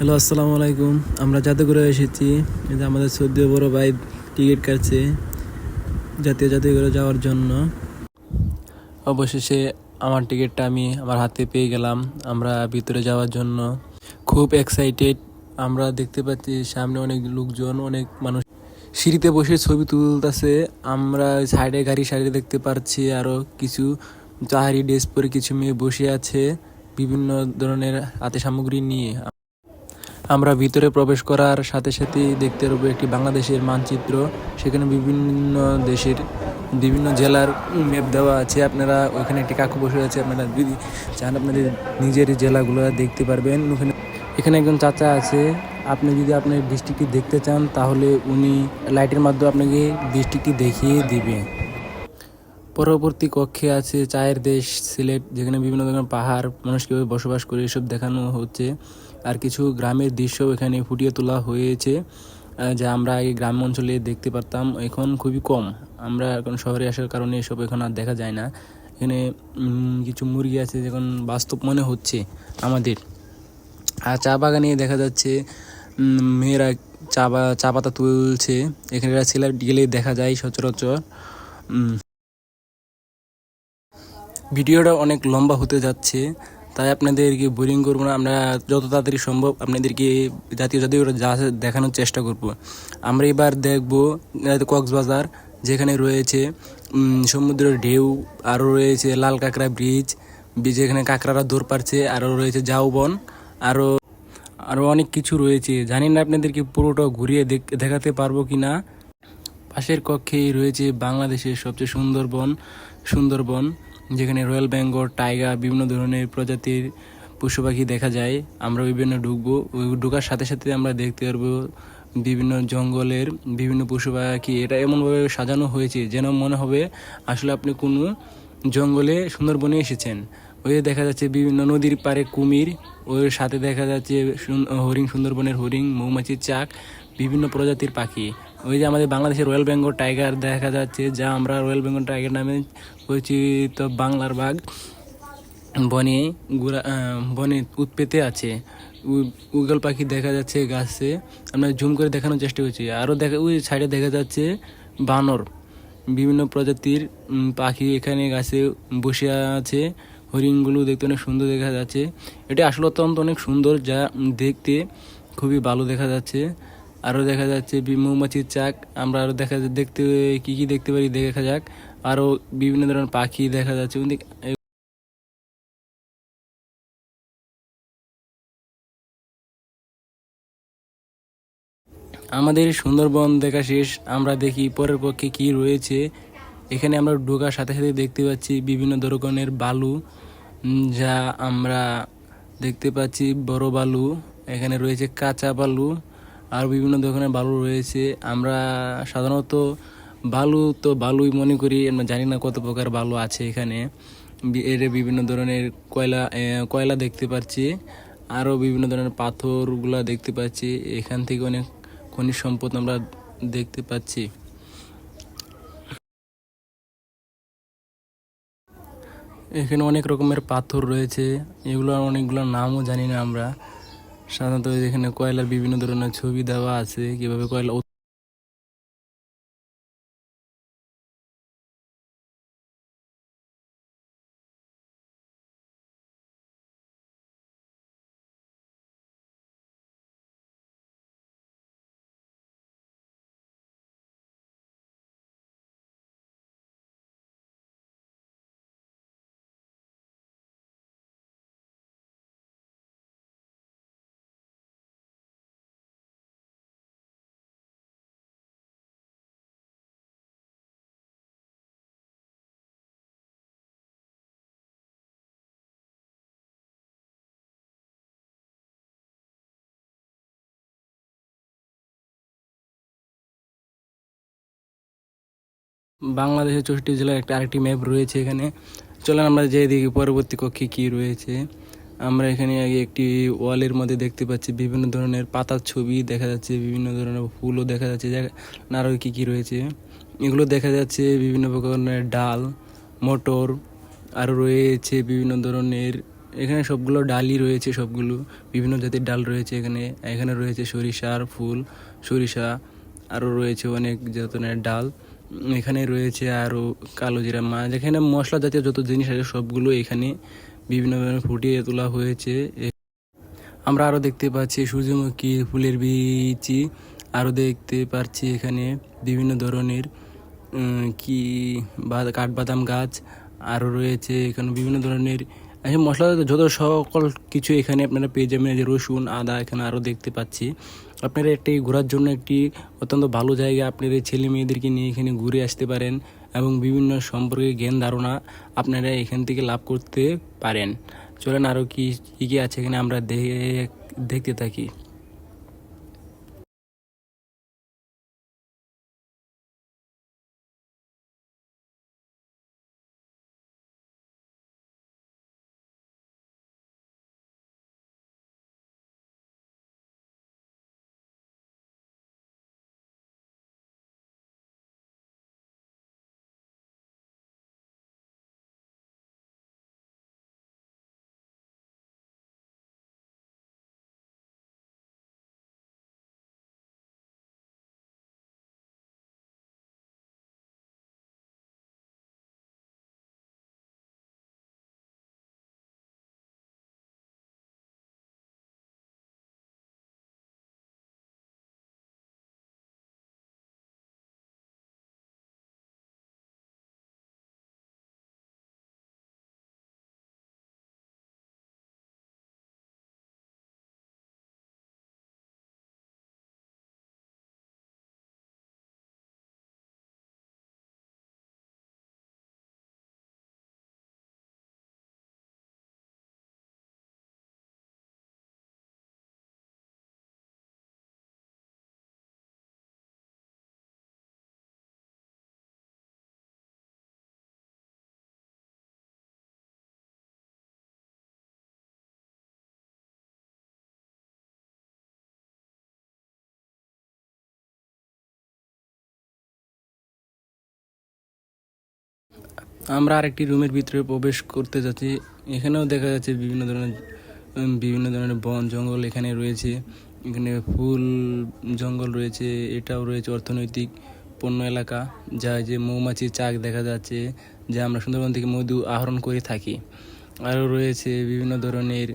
Hello, আসসালামু আলাইকুম। আমরা জাদুঘরে এসেছি। যে আমাদের সৌদি বড় ভাই টিকিট কাটছে জাতীয় জাদুঘরে যাওয়ার জন্য। অবশেষে আমার টিকিটটা আমি আমার হাতে পেয়ে গেলাম আমরা ভিতরে যাওয়ার জন্য। খুব এক্সাইটেড আমরা দেখতে পাচ্ছি সামনে অনেক লোকজন, অনেক মানুষ। সিঁড়িতে বসে ছবি তুলতেছে, আমরা সাইডে গাড়ি সাইডে দেখতে পাচ্ছি আরও কিছু চাহারি ড্রেস পরে কিছু মেয়ে বসে আছে, বিভিন্ন ধরনের হাতে সামগ্রী নিয়ে। আমরা ভিতরে প্রবেশ করার সাথে সাথেই দেখতে পারব একটি বাংলাদেশের মানচিত্র। সেখানে বিভিন্ন দেশের বিভিন্ন জেলার ম্যাপ দেওয়া আছে। আপনারা ওখানে একটি কাকু বসে আছে। আপনারা যদি চান আপনাদের নিজের জেলাগুলো দেখতে পারবেন। ওখানে এখানে একজন চাচা আছে। আপনি যদি আপনার ডিস্ট্রিক্টটি দেখতে চান, তাহলে উনি লাইটের মাধ্যমে আপনাকে ডিস্ট্রিক্টটি দেখিয়ে দিবে। পরবর্তী কক্ষে আছে চায়ের দেশ, সিলেট, যেখানে বিভিন্ন ধরনের পাহাড় মানুষ কীভাবে বসবাস করে এসব দেখানো হচ্ছে। আর কিছু গ্রামের দৃশ্য এখানে ফুটিয়ে তোলা হয়েছে যা আমরা আগে গ্রাম অঞ্চলে দেখতে পারতাম। এখন খুবই কম। আমরা এখন শহরে আসার কারণে এসব এখন আর দেখা যায় না। এখানে কিছু মুরগি আছে যখন বাস্তব মনে হচ্ছে আমাদের। আর চা বাগানে দেখা যাচ্ছে মেয়েরা চা চা পাতা তুলছে। এখানে ছেলে গেলে দেখা যায় সচরাচর। ভিডিওটা অনেক লম্বা হতে যাচ্ছে। তাই আপনাদেরকে বোরিং করব না। আমরা যত তাড়াতাড়ি সম্ভব আপনাদেরকে জাতীয় জাতীয় যা দেখানোর চেষ্টা করব। আমরা এবার দেখব কক্সবাজার, যেখানে রয়েছে সমুদ্রের ঢেউ আরও রয়েছে লাল কাঁকড়া ব্রিজ যেখানে কাঁকড়ারা দৌড় পারছে আরও রয়েছে জাউবন আরও আরও অনেক কিছু রয়েছে। জানি না আপনাদেরকে পুরোটা ঘুরিয়ে দেখ- দেখাতে পারব কি না পাশের কক্ষেই রয়েছে বাংলাদেশের সবচেয়ে সুন্দরবন সুন্দরবন। যেখানে রয়্যাল বেঙ্গল, টাইগার, বিভিন্ন ধরনের প্রজাতির পশু পাখি দেখা যায়, আমরা বিভিন্ন ঢুকবো ঢোকার সাথে সাথে আমরা দেখতে পারব বিভিন্ন জঙ্গলের বিভিন্ন পশু পাখি। এটা এমনভাবে সাজানো হয়েছে যেন মনে হবে আসলে আপনি কোনো জঙ্গলে সুন্দরবনে এসেছেন। ওই দেখা যাচ্ছে বিভিন্ন নদীর পারে কুমির, ওর সাথে দেখা যাচ্ছে হরিণ, সুন্দরবনের হরিণ, মৌমাছির চাক, বিভিন্ন প্রজাতির পাখি। ওই যে আমাদের বাংলাদেশের রয়্যাল বেঙ্গল টাইগার দেখা যাচ্ছে, যা আমরা রয়্যাল বেঙ্গল টাইগার নামে পরিচিত বাংলার বাঘ বনে গুড়া বনে উৎপেতে আছে। উগল পাখি দেখা যাচ্ছে গাছে। আমরা জুম করে দেখানোর চেষ্টা করছি। আরও দেখা, ওই সাইডে দেখা যাচ্ছে বানর। বিভিন্ন প্রজাতির পাখি এখানে গাছে বসে আছে। হরিণগুলো দেখতে অনেক সুন্দর দেখা যাচ্ছে। এটা আসলে অত্যন্ত অনেক সুন্দর, যা দেখতে খুবই ভালো দেখা যাচ্ছে। আরও দেখা যাচ্ছে মৌমাছির চাক। আমরা আরও দেখা দেখতে, কি কি দেখতে পারি দেখা যাক। আরও বিভিন্ন ধরনের পাখি দেখা যাচ্ছে। আমাদের সুন্দরবন দেখা শেষ। আমরা দেখি পরের পক্ষে কি রয়েছে। এখানে আমরা ঢোকার সাথে সাথে দেখতে পাচ্ছি বিভিন্ন ধরনের বালু যা আমরা দেখতে পাচ্ছি বড় বালু। এখানে রয়েছে কাঁচা বালু। আর বিভিন্ন ধরনের বালু রয়েছে। আমরা সাধারণত বালু তো বালুই মনে করি, আমরা জানি না কত প্রকার বালু আছে এখানে। এর বিভিন্ন ধরনের কয়লা কয়লা দেখতে পাচ্ছি। আরও বিভিন্ন ধরনের পাথরগুলা দেখতে পাচ্ছি। এখান থেকে অনেক খনিজ সম্পদ আমরা দেখতে পাচ্ছি। এখানে অনেক রকমের পাথর রয়েছে। এগুলো অনেকগুলোর নামও জানি না আমরা। সাধারণত এখানে কয়লার বিভিন্ন ধরনের ছবি দেওয়া আছে কীভাবে কয়লা বাংলাদেশের চৌষট্টি জেলার একটা আরেকটি ম্যাপ রয়েছে এখানে। চলেন আমরা যে দেখি পরবর্তী কক্ষে কি রয়েছে। আমরা এখানে আগে একটি ওয়ালের মধ্যে দেখতে পাচ্ছি বিভিন্ন ধরনের পাতার ছবি দেখা যাচ্ছে, বিভিন্ন ধরনের ফুলও দেখা যাচ্ছে আরও কী কী রয়েছে। এগুলো দেখা যাচ্ছে বিভিন্ন প্রকারের ডাল, মটর, আরও রয়েছে বিভিন্ন ধরনের, এখানে সবগুলো ডালই রয়েছে, সবগুলো বিভিন্ন জাতের ডাল রয়েছে এখানে। এখানে রয়েছে সরিষার ফুল, সরিষা, আরও রয়েছে অনেক যতনের ডাল। এখানে রয়েছে আরও কালো জিরা মাছ এখানে মশলা জাতীয় যত জিনিস আছে সবগুলো এখানে বিভিন্নভাবে ফুটিয়ে তোলা হয়েছে। আমরা আরও দেখতে পাচ্ছি সূর্যমুখী ফুলের বিচি আরও দেখতে পাচ্ছি এখানে বিভিন্ন ধরনের কি কাঠবাদাম গাছ আরও রয়েছে এখানে বিভিন্ন ধরনের মশলা যত সকল কিছু এখানে আপনারা পেয়ে যাবেন যে রসুন, আদা এখানে আরও দেখতে পাচ্ছি। আপনারা একটি ঘোরার জন্য একটি অত্যন্ত ভালো জায়গা আপনাদের ছেলে মেয়েদেরকে নিয়ে এখানে ঘুরে আসতে পারেন এবং বিভিন্ন সম্পর্কে জ্ঞান ধারণা আপনারা এখান থেকে লাভ করতে পারেন। চলেন আরও কি, কী কী আছে এখানে আমরা দেখে, দেখতে থাকি। আমরা আরেকটি রুমের ভিতরে প্রবেশ করতে যাচ্ছি। এখানেও দেখা যাচ্ছে বিভিন্ন ধরনের বিভিন্ন ধরনের বন জঙ্গল এখানে রয়েছে। এখানে ফুল জঙ্গল রয়েছে, এটাও রয়েছে অর্থনৈতিক পণ্য এলাকা, যা যে মৌমাছির চাক দেখা যাচ্ছে, যা আমরা সুন্দরবন থেকে মধু আহরণ করে থাকি। আরও রয়েছে বিভিন্ন ধরনের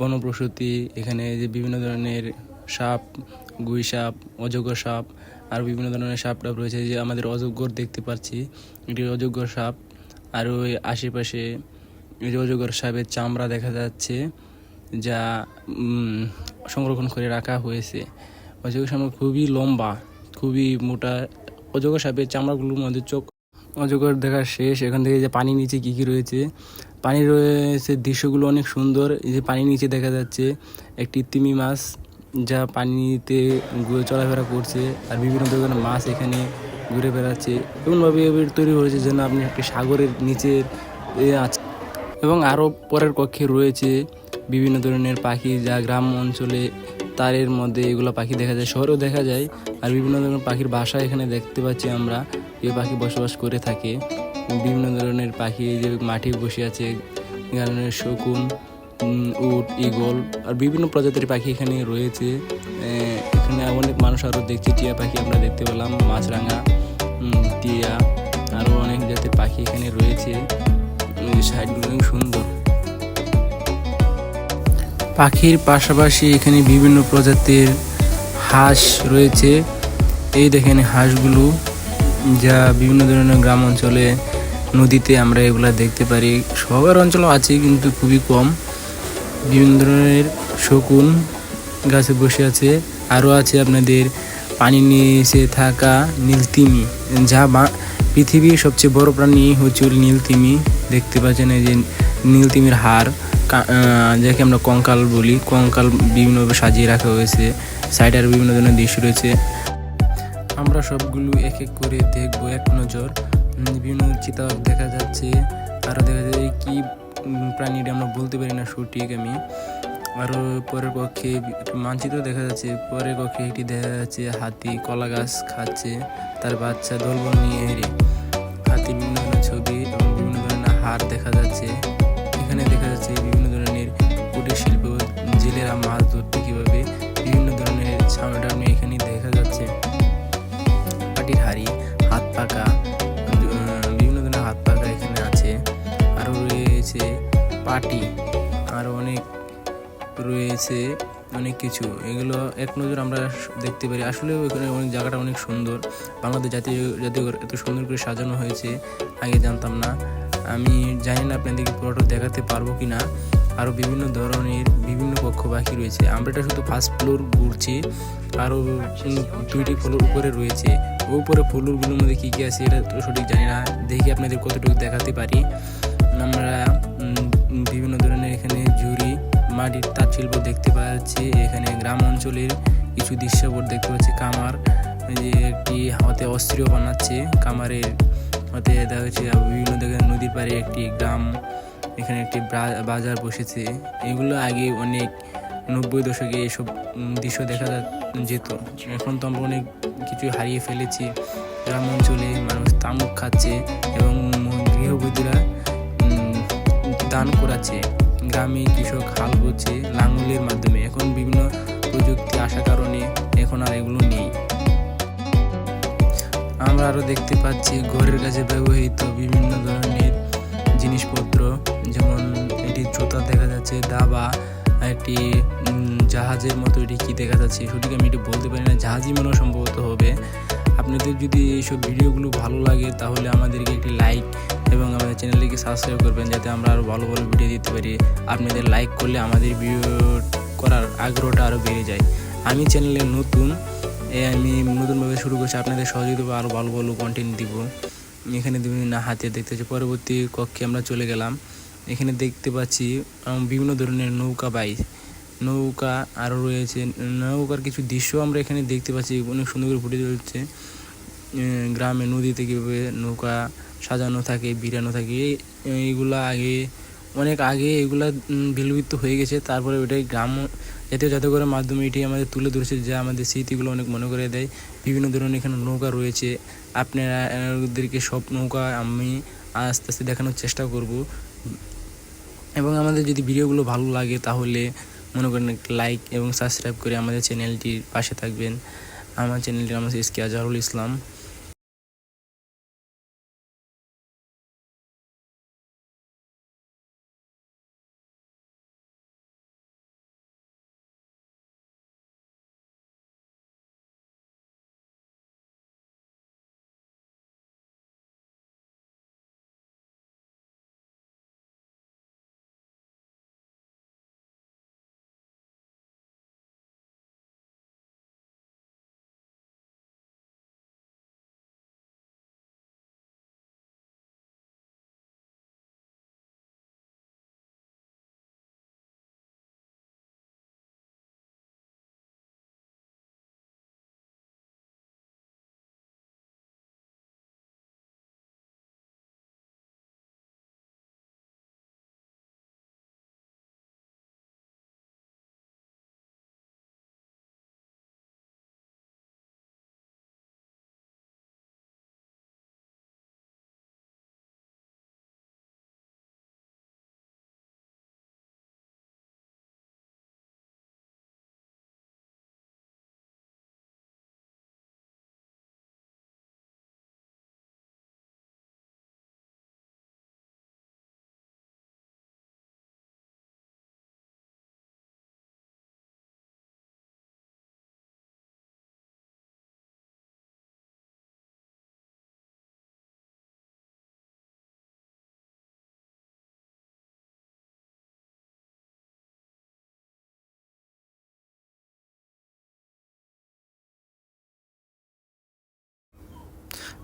বনপ্রসূতি, এখানে যে বিভিন্ন ধরনের সাপ, গুই সাপ, অজগর সাপ আর বিভিন্ন ধরনের সাপ টাপ রয়েছে যে আমাদের অজগর দেখতে পাচ্ছি, এটি অজগর সাপ। আর ওই আশেপাশে অজগর সাপের চামড়া দেখা যাচ্ছে, যা সংরক্ষণ করে রাখা হয়েছে। অজগর সাপ খুবই লম্বা, খুবই মোটা। অজগর সাপের চামড়াগুলোর মধ্যে চোখ অজগর দেখা শেষ। এখান থেকে যে পানি নিচে কী কী রয়েছে? পানি রয়েছে দৃশ্যগুলো অনেক সুন্দর। এই যে পানির নিচে দেখা যাচ্ছে একটি তিমি মাছ, যা পানিতে চলাফেরা করছে। আর বিভিন্ন ধরনের মাছ এখানে ঘুরে বেড়াচ্ছে। এমনভাবে এবার তৈরি হয়েছে যেন আপনি একটি সাগরের নিচে এ আছে এবং আরও পরের কক্ষে রয়েছে বিভিন্ন ধরনের পাখি যা গ্রাম অঞ্চলে তারের মধ্যে এগুলো পাখি দেখা যায়, শহরেও দেখা যায়। আর বিভিন্ন ধরনের পাখির বাসা এখানে দেখতে পাচ্ছি আমরা। এই পাখি বসবাস করে থাকে। বিভিন্ন ধরনের পাখি যে মাঠে বসে আছে, এখানে শকুন উট ইগল আর বিভিন্ন প্রজাতির পাখি এখানে রয়েছে। এখানে অনেক মানুষ আরও দেখছি, টিয়া পাখি আমরা দেখতে পেলাম, মাছরাঙা। টিয়া আরও অনেক জাতের পাখি এখানে রয়েছে। সাইডগুলো সুন্দর। পাখির পাশাপাশি এখানে বিভিন্ন প্রজাতির হাঁস রয়েছে। এই দেখেন হাঁসগুলো, যা বিভিন্ন ধরনের গ্রাম অঞ্চলে, নদীতে আমরা এগুলা দেখতে পারি। শহর অঞ্চলও আছে, কিন্তু খুবই কম। বিভিন্ন ধরনের শকুন গাছে বসে আছে। আরও আছে আপনাদের পানির নিচে থাকা নীলতিমি। যা পৃথিবীর সবচেয়ে বড় প্রাণী হচ্ছে নীলতিমি। দেখতে পাচ্ছেন এই যে নীলতিমির হাড়, কা- যাকে আমরা কঙ্কাল বলি। কঙ্কাল বিভিন্নভাবে সাজিয়ে রাখা হয়েছে। সাইডে আর বিভিন্ন ধরনের দৃশ্য রয়েছে। আমরা সবগুলো এক এক করে দেখব। এক নজর। বিভিন্ন চিতা দেখা যাচ্ছে। আরও দেখা যাচ্ছে কি প্রাণীটা আমরা বলতে পারি না সঠিক আমি। আরও পরের পক্ষে মানচিত্র দেখা যাচ্ছে, পরের কক্ষে একটি দেখা যাচ্ছে, হাতি কলা গাছ খাচ্ছে, তার বাচ্চা দলবল নিয়ে হেরে হাতি বিভিন্ন ধরনের ছবি, এবং বিভিন্ন ধরনের হার দেখা যাচ্ছে। এখানে দেখা যাচ্ছে বিভিন্ন ধরনের কুটির শিল্প, জেলেরা মাছ ধরতে কীভাবে বিভিন্ন ধরনের সামনে টামনে এখানে দেখা যাচ্ছে। পাটির হাড়ি, হাত পাকা বিভিন্ন ধরনের হাত পাকা এখানে আছে। আরও রয়েছে পাটি আরও অনেক রয়েছে অনেক কিছু। এগুলো এক নজর আমরা দেখতে পারি। আসলেও এখানে অনেক জায়গাটা অনেক সুন্দর। বাংলাদেশ জাতীয় জাতীয়ঘর এত সুন্দর করে সাজানো হয়েছে, আগে জানতাম না। আমি জানি না আপনাদেরকে পুরোটা দেখাতে পারব কি না আরও বিভিন্ন ধরনের বিভিন্ন কক্ষ বাকি রয়েছে। আমরা এটা শুধু ফার্স্ট ফ্লোর ঘুরছি। আরও দুইটি ফ্লোর উপরে রয়েছে। উপরে ফ্লোরগুলোর মধ্যে কী কী আছে এটা তো সঠিক জানি না। দেখি আপনাদের কতটুকু দেখাতে পারি। আমরা বিভিন্ন ধরনের মাটির তাঁত শিল্প দেখতে পাচ্ছি এখানে গ্রাম অঞ্চলের কিছু দৃশ্যপট দেখতে পাচ্ছি। কামার যে একটি হাতে অস্ত্রীয় বানাচ্ছে। কামারের হাতে দেখা যাচ্ছে বিভিন্ন জায়গায় নদীর পাড়ে একটি গ্রাম, এখানে একটি বাজার বসেছে। এগুলো আগে অনেক নব্বই দশকে এসব দৃশ্য দেখা যেত। এখন তো আমরা অনেক কিছু হারিয়ে ফেলেছি। গ্রাম অঞ্চলে মানুষ তামুক খাচ্ছে এবং গৃহবধূরা দান করাচ্ছে। গ্রামে কৃষক হাল করছে লাঙলের মাধ্যমে। এখন বিভিন্ন প্রযুক্তি আসার কারণে এখন আর এগুলো নেই। আমরা আরও দেখতে পাচ্ছি ঘরের কাছে ব্যবহৃত বিভিন্ন ধরনের জিনিসপত্র, যেমন এটি জুতা দেখা যাচ্ছে, দাবা, একটি জাহাজের মতো এটি কী দেখা যাচ্ছে, সঠিক আমি এটি বলতে পারি না, জাহাজই মনে সম্ভবত হবে। আপনাদের যদি এইসব ভিডিওগুলো ভালো লাগে তাহলে আমাদেরকে একটি লাইক এবং চ্যানেলটিকে সাবস্ক্রাইব করবেন যাতে আমরা আরও ভালো ভালো ভিডিও দিতে পারি। আপনাদের লাইক করলে আমাদের ভিডিও করার আগ্রহটা আরও বেড়ে যায়। আমি চ্যানেলে নতুন এ আমি নতুনভাবে শুরু করছি আপনাদের সহযোগিতা আরও ভালো ভালো কন্টেন্ট দিব। এখানে বিভিন্ন হাতে দেখতে পাচ্ছি পরবর্তী কক্ষে আমরা চলে গেলাম। এখানে দেখতে পাচ্ছি বিভিন্ন ধরনের নৌকা বাইক নৌকা আরও রয়েছে নৌকার কিছু দৃশ্য আমরা এখানে দেখতে পাচ্ছি অনেক সুন্দর করে ফুটে উম, গ্রামে নদীতে কীভাবে নৌকা সাজানো থাকে বিরানো থাকে এইগুলো আগে অনেক আগে এগুলো বিলুপ্ত হয়ে গেছে। তারপরে ওটাই গ্রাম জাতীয় জাদুঘরের মাধ্যমে এটি আমাদের তুলে ধরেছে যা আমাদের স্মৃতিগুলো অনেক মনে করে দেয়। বিভিন্ন ধরনের এখানে নৌকা রয়েছে। আপনারা আহ, ওদেরকে সব নৌকা আমি আস্তে আস্তে দেখানোর চেষ্টা করব। এবং আমাদের যদি ভিডিওগুলো ভালো লাগে তাহলে মনে করেন লাইক এবং সাবস্ক্রাইব করে আমাদের চ্যানেলটির পাশে থাকবেন। আমার চ্যানেলটির নাম হচ্ছে এস কে আজহারুল ইসলাম।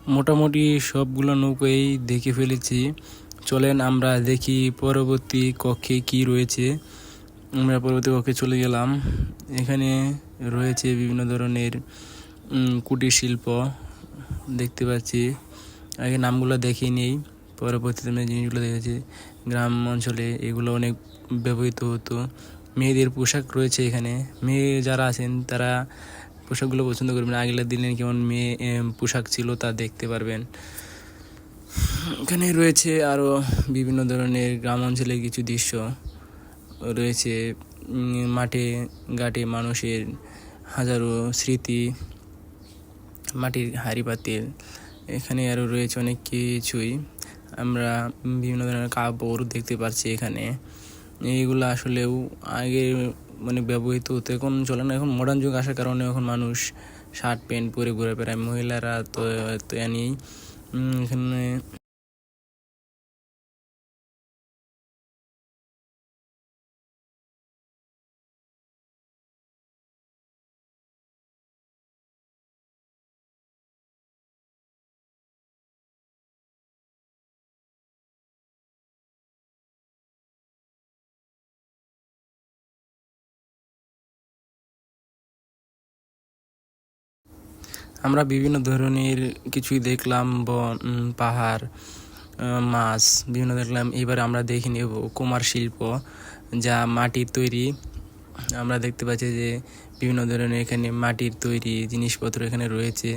মোটামুটি সবগুলো নৌকাই দেখে ফেলেছি। চলেন আমরা দেখি পরবর্তী কক্ষে কি রয়েছে। আমরা পরবর্তী কক্ষে চলে গেলাম। এখানে রয়েছে বিভিন্ন ধরনের কুটির শিল্প দেখতে পাচ্ছি। আগে নামগুলো দেখে নেই। পরবর্তীতে আমরা জিনিসগুলো দেখেছি। গ্রাম অঞ্চলে এগুলো অনেক ব্যবহৃত হতো। মেয়েদের পোশাক রয়েছে এখানে। মেয়ে যারা আছেন তারা পোশাকগুলো পছন্দ করবেন। আগের দিনের কেমন মেয়ে পোশাক ছিল তা দেখতে পারবেন। এখানে রয়েছে আরও বিভিন্ন ধরনের গ্রাম অঞ্চলের কিছু দৃশ্য। রয়েছে মাঠে ঘাটে মানুষের হাজারো স্মৃতি, মাটির হাঁড়ি পাতিল। এখানে আরও রয়েছে অনেক কিছুই। আমরা বিভিন্ন ধরনের কাপড় দেখতে পাচ্ছি এখানে। এইগুলো আসলেও আগে মানে ব্যবহৃত হতো। এখন চলে না, এখন মডার্ন যুগ আসার কারণে এখন মানুষ শার্ট, প্যান্ট পরে ঘুরে বেড়ায়। মহিলারা তো নিয়েই। এখানে আমরা বিভিন্ন ধরনের কিছুই দেখলাম, বন পাহাড় মাছ বিভিন্ন দেখলাম। এবার আমরা দেখে নেব কুমার শিল্প, যা মাটির তৈরি। আমরা দেখতে পাচ্ছি যে বিভিন্ন ধরনের এখানে মাটির তৈরি জিনিসপত্র এখানে রয়েছে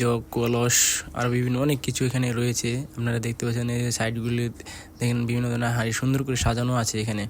জগ, কলস আর বিভিন্ন অনেক কিছু এখানে রয়েছে। আপনারা দেখতে পাচ্ছেন এই সাইডগুলি দেখেন বিভিন্ন ধরনের হাঁড়ি সুন্দর করে সাজানো আছে এখানে।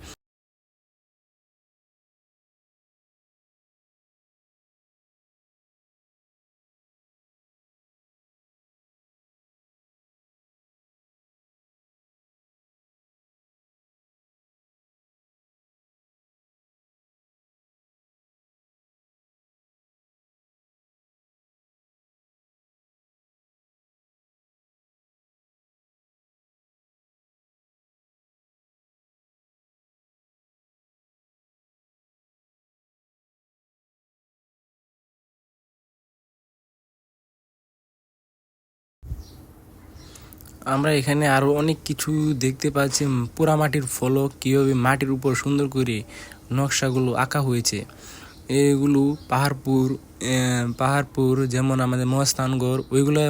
আমরা এখানে আরও অনেক কিছু দেখতে পাচ্ছি। উম, পোড়ামাটির ফলক কীভাবে মাটির উপর সুন্দর করে নকশাগুলো আঁকা হয়েছে। এগুলো পাহাড়পুর পাহাড়পুর যেমন আমাদের মহাস্থানগড় ওইগুলো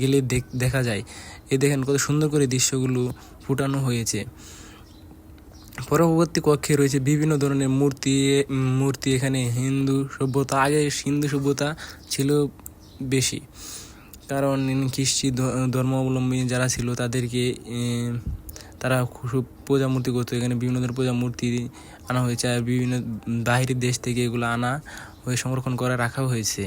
গেলে দেখা যায়। এ দেখেন কত সুন্দর করে দৃশ্যগুলো ফুটানো হয়েছে। পরবর্তী কক্ষে রয়েছে বিভিন্ন ধরনের মূর্তি মূর্তি এখানে হিন্দু সভ্যতা আগে হিন্দু সভ্যতা ছিল বেশি। কারণ খ্রিস্টি ধর্মাবলম্বী যারা ছিল তাদেরকে তারা খুব পূজা মূর্তি করতো। এখানে বিভিন্ন ধরনের পূজা মূর্তি আনা হয়েছে আর বিভিন্ন বাহিরের দেশ থেকে এগুলো আনা হয়ে সংরক্ষণ করে রাখা হয়েছে।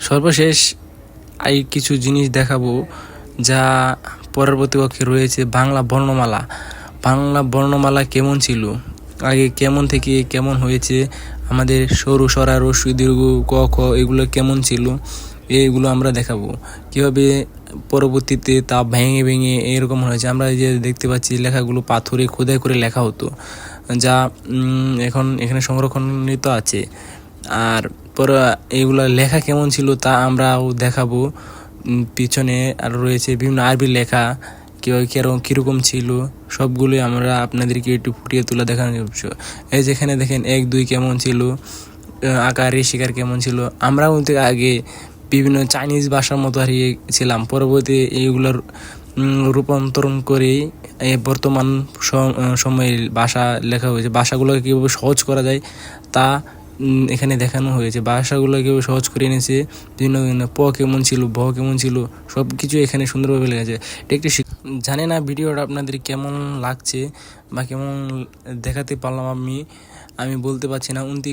সর্বশেষ এই কিছু জিনিস দেখাবো যা পরবর্তী কক্ষে রয়েছে বাংলা বর্ণমালা। বাংলা বর্ণমালা কেমন ছিল? আগে কেমন থেকে কেমন হয়েছে? আমাদের সরু, সরা রস্যু দীর্ঘ, ক, খ এগুলো কেমন ছিল? এগুলো আমরা দেখাবো। কীভাবে পরবর্তীতে তা ভেঙে ভেঙে এরকম হয়েছে? আমরা যে দেখতে পাচ্ছি লেখাগুলো পাথরে খোদাই করে লেখা হতো, যা এখন এখানে সংরক্ষণিত আছে। আর পরে এগুলো লেখা কেমন ছিল তা আমরাও দেখাবো। পিছনে আর রয়েছে বিভিন্ন আরবি লেখা, কেউ কেরকম কীরকম ছিল, সবগুলোই আমরা আপনাদেরকে একটু ফুটিয়ে তুলে দেখানোর এই যেখানে দেখেন, এক, দুই কেমন ছিল আঁকা রে শিকার কেমন ছিল। আমরাও কিন্তু আগে বিভিন্ন চাইনিজ ভাষার মতো হারিয়ে ছিলাম। পরবর্তী এইগুলোর রূপান্তরণ করে এই বর্তমান সময়ে ভাষা লেখা হয়েছে। ভাষাগুলোকে কীভাবে সহজ করা যায় তা এখানে দেখানো হয়েছে। ভাষাগুলোকেও সহজ করে এনেছে। বিভিন্ন বিভিন্ন প কেমন ছিল, ভ কেমন ছিল সব কিছু এখানে সুন্দরভাবে লেগেছে এটা একটি জানি না ভিডিওটা আপনাদের কেমন লাগছে বা কেমন দেখাতে পারলাম আমি। আমি বলতে পারছি না। উন্তি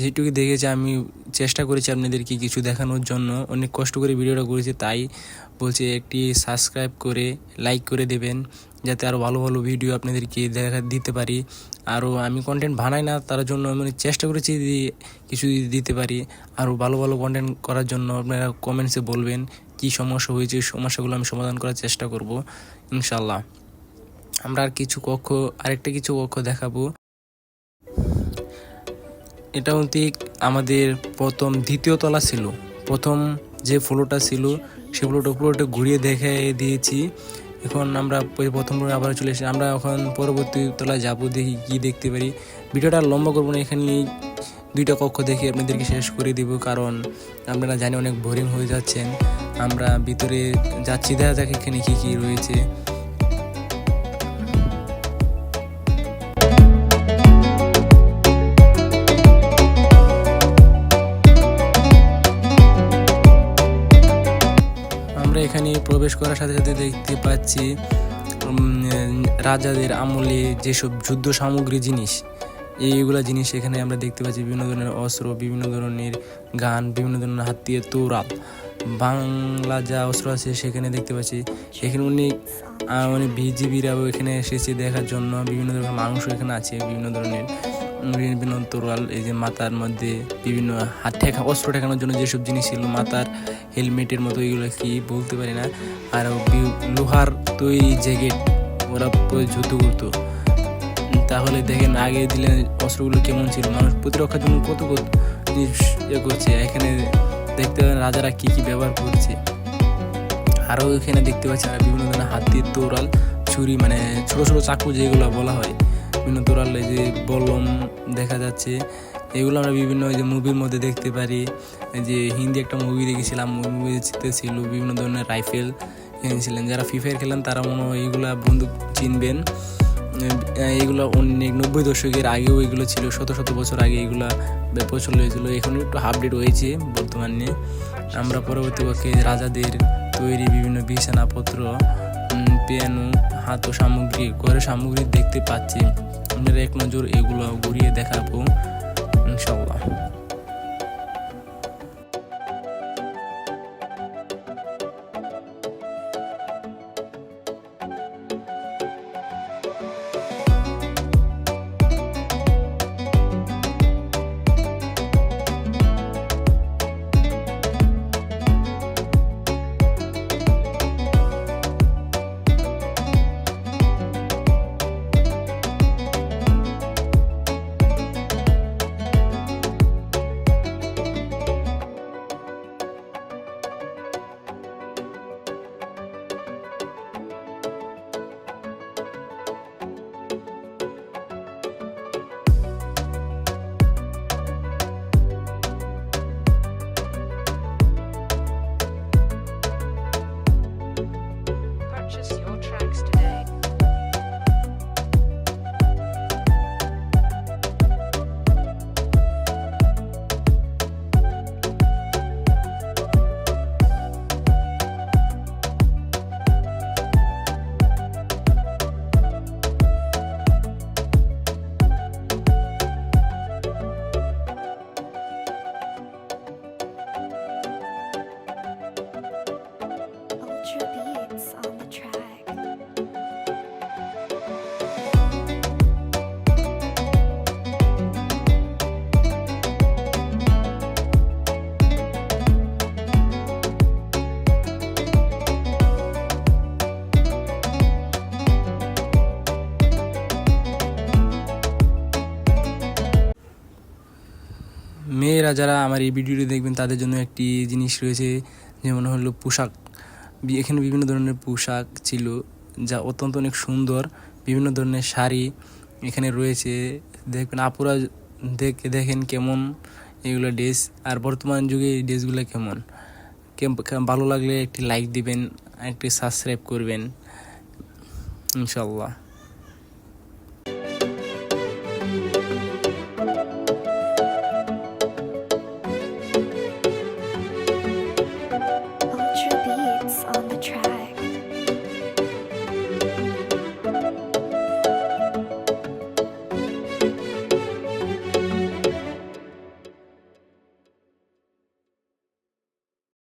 যেটুকু দেখেছি, আমি চেষ্টা করেছি আপনাদেরকে কিছু দেখানোর জন্য। অনেক কষ্ট করে ভিডিওটা করেছি, তাই বলছি একটি সাবস্ক্রাইব করে লাইক করে দেবেন। যাতে আরও ভালো ভালো ভিডিও আপনাদেরকে দেখা দিতে পারি। আরও আমি কন্টেন্ট বানাই না, তার জন্য আমি চেষ্টা করেছি কিছু দিতে পারি। আরও ভালো ভালো কন্টেন্ট করার জন্য আপনারা কমেন্টসে বলবেন, কি সমস্যা হয়েছে সমস্যাগুলো আমি সমাধান করার চেষ্টা করব ইনশাল্লাহ আমরা আর কিছু কক্ষ, আরেকটা কিছু কক্ষ দেখাবো। এটা ঠিক আমাদের প্রথম দ্বিতীয় তলা ছিল। প্রথম যে ফ্লোটা ছিল, সে ফ্লোরটা পুরোটা ঘুরিয়ে দেখে দিয়েছি। এখন আমরা প্রথম আবার চলে এসেছি আমরা এখন পরবর্তী তলায় যাব, দেখি কী দেখতে পারি। ভিডিওটা লম্বা করব না, এখানে দুইটা কক্ষ দেখে আপনাদেরকে শেষ করে দিব, কারণ আপনারা জানি অনেক বোরিং হয়ে যাচ্ছেন। আমরা ভিতরে যাচ্ছি, দেখা যাক এখানে কী কী রয়েছে। এখানে প্রবেশ করার সাথে সাথে দেখতে পাচ্ছি রাজাদের আমলে যেসব যুদ্ধ সামগ্রী জিনিস, এইগুলা জিনিস এখানে আমরা দেখতে পাচ্ছি। বিভিন্ন ধরনের অস্ত্র, বিভিন্ন ধরনের গান, বিভিন্ন ধরনের হাত দিয়ে তোরাল বাংলা যা অস্ত্র আছে সেখানে দেখতে পাচ্ছি। এখানে অনেক মানে বিজিবিরাও এখানে এসেছে দেখার জন্য। বিভিন্ন ধরনের মাংস এখানে আছে, বিভিন্ন ধরনের, বিভিন্ন তোরাল এই যে মাথার মধ্যে বিভিন্ন হাত ঠেকা, অস্ত্র ঠেকানোর জন্য যেসব জিনিস ছিল, মাথার হেলমেটের মতো এগুলো কি বলতে পারি না। আর লোহার তৈরি জ্যাকেট, ওরা যুদ্ধ করতো। তাহলে দেখেন আগে দিলে অস্ত্রগুলো কেমন ছিল। মানুষ প্রতিরক্ষার জন্য কত কত জিনিস ইয়ে করছে। এখানে দেখতে পারেন রাজারা কী কী ব্যবহার করছে। আরও এখানে দেখতে পাচ্ছি আর বিভিন্ন ধরনের হাতির তোরাল ছুরি মানে ছোট ছোট চাকু যেগুলো বলা হয়। বিভিন্ন তোরাল যে বলম দেখা যাচ্ছে। এগুলো আমরা বিভিন্ন যে মুভির মধ্যে দেখতে পারি। যে হিন্দি একটা মুভি দেখেছিলাম মুভিতে ছিল বিভিন্ন ধরনের রাইফেল কিনেছিলেন যারা ফ্রি ফায়ার খেলেন, তারা মনে হয় এইগুলা বন্দুক চিনবেন। এগুলো অনেক নব্বই দশকের আগেও এগুলো ছিল, শত শত বছর আগে এগুলো প্রচলন হয়েছিল। এখন একটু আপডেট হয়েছে বর্তমানে। আমরা পরবর্তী পক্ষে রাজাদের তৈরি বিভিন্ন বিছানাপত্র পিয়ানো হাত সামগ্রী, ঘরের সামগ্রী দেখতে পাচ্ছি। আপনারা এক নজর এগুলো ঘুরিয়ে দেখাবো। ইনশাল্লাহ মেয়েরা যারা আমার এই ভিডিওটি দেখবেন, তাদের জন্য একটি জিনিস রয়েছে, যেমন হলো পোশাক। এখানে বিভিন্ন ধরনের পোশাক ছিল, যা অত্যন্ত অনেক সুন্দর। বিভিন্ন ধরনের শাড়ি এখানে রয়েছে। দেখবেন আপুরা দেখে দেখেন কেমন এগুলো ড্রেস। আর বর্তমান যুগে এই ড্রেসগুলো কেমন? কেম- কেম- ভালো লাগলে একটি লাইক দিবেন, একটি সাবস্ক্রাইব করবেন। ইনশাল্লাহ